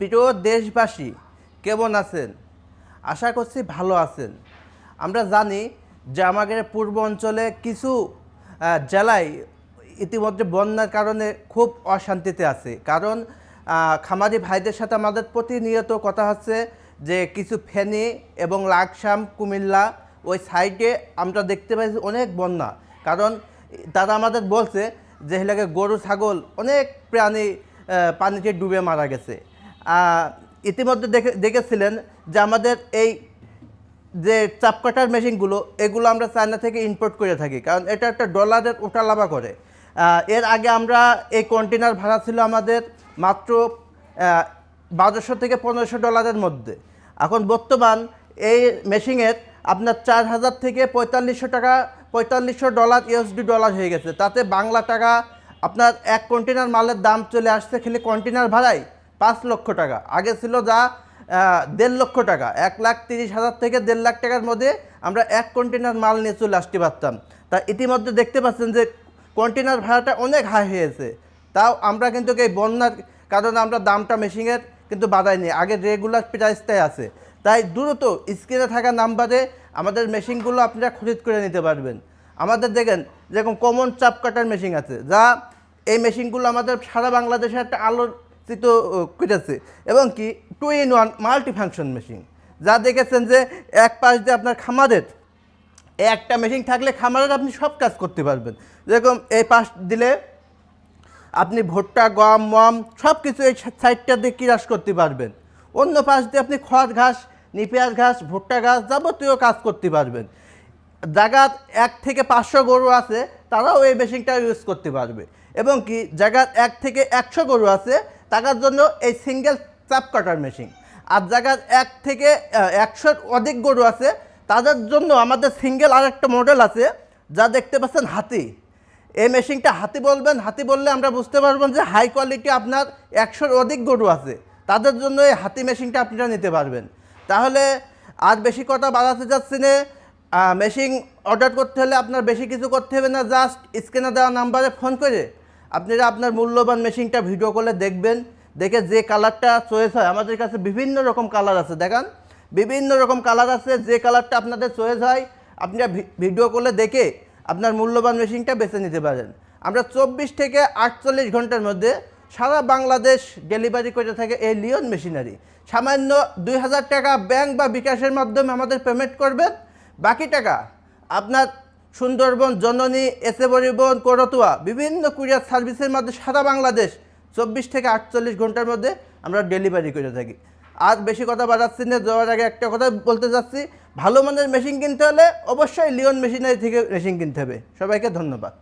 প্রিয় দেশবাসী, কেমন আছেন? আশা করছি ভালো আছেন। আমরা জানি যে আমাদের পূর্ব অঞ্চলে কিছু জেলায় ইতিমধ্যে বন্যার কারণে খুব অশান্তিতে আছে। কারণ খামারি ভাইদের সাথে আমাদের প্রতিনিয়ত কথা হচ্ছে যে কিছু ফেনী এবং লাকসাম, কুমিল্লা ওই সাইডে আমরা দেখতে পাইছি অনেক বন্যা। কারণ, তারা আমাদের বলছে যে এলাকায় গরু, ছাগল অনেক প্রাণী পানিতে ডুবে মারা গেছে। ইতিমধ্যে দেখে দেখেছিলেন যে আমাদের এই যে চাপ কাটার মেশিনগুলো, এগুলো আমরা চায়না থেকে ইম্পোর্ট করে থাকি। কারণ এটা একটা ডলারের ওঠালাভা করে। এর আগে আমরা এই কন্টেনার ভাড়া ছিল আমাদের মাত্র বারোশো থেকে পনেরোশো ডলারের মধ্যে। এখন বর্তমান এই মেশিনের আপনার চার হাজার থেকে পঁয়তাল্লিশশো টাকা, পঁয়তাল্লিশশো ডলার ইউএসডি ডলার হয়ে গেছে। তাতে বাংলা টাকা আপনার এক কন্টেনার মালের দাম চলে আসছে, খালি কন্টেনার ভাড়াই পাঁচ লক্ষ টাকা। আগে ছিল যা দেড় লক্ষ টাকা। এক লাখ তিরিশ হাজার থেকে দেড় লাখ টাকার মধ্যে আমরা এক কন্টেনার মাল নিয়ে চলে আসতে পারতাম। তা ইতিমধ্যে দেখতে পাচ্ছেন যে কন্টেনার ভাড়াটা অনেক হাই হয়েছে। তাও আমরা কিন্তু এই বন্যার কারণে আমরা দামটা মেশিনের কিন্তু বাড়াইনি আগে রেগুলার প্রাইসটাই আছে। তাই দ্রুত স্ক্রিনে থাকা নাম্বারে আমাদের মেশিনগুলো আপনারা খরিদ করে নিতে পারবেন। আমাদের দেখেন, যেরকম কমন চাপ কাটার মেশিন আছে, যা এই মেশিনগুলো আমাদের সারা বাংলাদেশে একটা আলোচিত আহ, করেছে এবং কি two in one multi function machine যা দেখেছেন যে এক পাশ দিয়ে আপনার খামারের একটা মেশিন থাকলে খামারের আপনি সব কাজ করতে পারবেন। যেরকম এই পাশ দিলে আপনি ভুট্টা গম মম সব কিছু এই সাইডটা দিয়ে কিরাস করতে পারবেন। অন্য পাশ দিয়ে আপনি খড় ঘাস নিপিয়ার ঘাস ভুট্টা ঘাস যাবতীয় কাজ করতে পারবেন। জায়গার এক থেকে পাঁচশো গরু আছে তারাও এই মেশিনটা ইউজ করতে পারবে। এবং কি জায়গার এক থেকে একশো গরু আছে তার জন্য এই সিঙ্গেল চাপ কাটার মেশিন আর জায়গার এক থেকে একশোর অধিক গরু আছে, তাদের জন্য আমাদের সিঙ্গেল আরেকটা মডেল আছে, যা দেখতে পাচ্ছেন হাতি। এই মেশিনটা হাতি বলবেন, হাতি বললে আমরা বুঝতে পারবেন যে হাই কোয়ালিটি আপনার একশোর অধিক গরু আছে। তাদের জন্য এই হাতি মেশিনটা আপনারা নিতে পারবেন। তাহলে আর বেশি কথা বাড়াতে যাচ্ছি না। মেশিন অর্ডার করতে হলে আপনার বেশি কিছু করতে হবে না জাস্ট স্ক্রিনে দেওয়া নাম্বারে ফোন করে আপনারা আপনার মূল্যবান মেশিনটা ভিডিও কলে দেখবেন, দেখে যে কালারটা চয়েস হয়, আমাদের কাছে বিভিন্ন রকম কালার আছে। দেখান, বিভিন্ন রকম কালার আছে, যে কালারটা আপনাদের চয়েস হয়, আপনারা ভিডিও কলে দেখে আপনার মূল্যবান মেশিনটা বেছে নিতে পারেন। আমরা চব্বিশ থেকে আটচল্লিশ ঘণ্টার মধ্যে সারা বাংলাদেশ ডেলিভারি করে থাকে এই লিওন মেশিনারি সামান্য দুই হাজার টাকা ব্যাংক বা বিকাশের মাধ্যমে আমাদের পেমেন্ট করবেন। বাকি টাকা আপনার সুন্দরবন জননী এসে পরিবহন করতোয়া। বিভিন্ন কুরিয়ার সার্ভিসের মাধ্যমে সারা বাংলাদেশ চব্বিশ থেকে আটচল্লিশ ঘণ্টার মধ্যে আমরা ডেলিভারি করে থাকি। আর বেশি কথা বাড়াচ্ছি না, যাওয়ার আগে একটা কথা বলতে চাচ্ছি। ভালো মানের মেশিন কিনতে হলে অবশ্যই লিওন মেশিনারি থেকে মেশিন কিনতে হবে। সবাইকে ধন্যবাদ।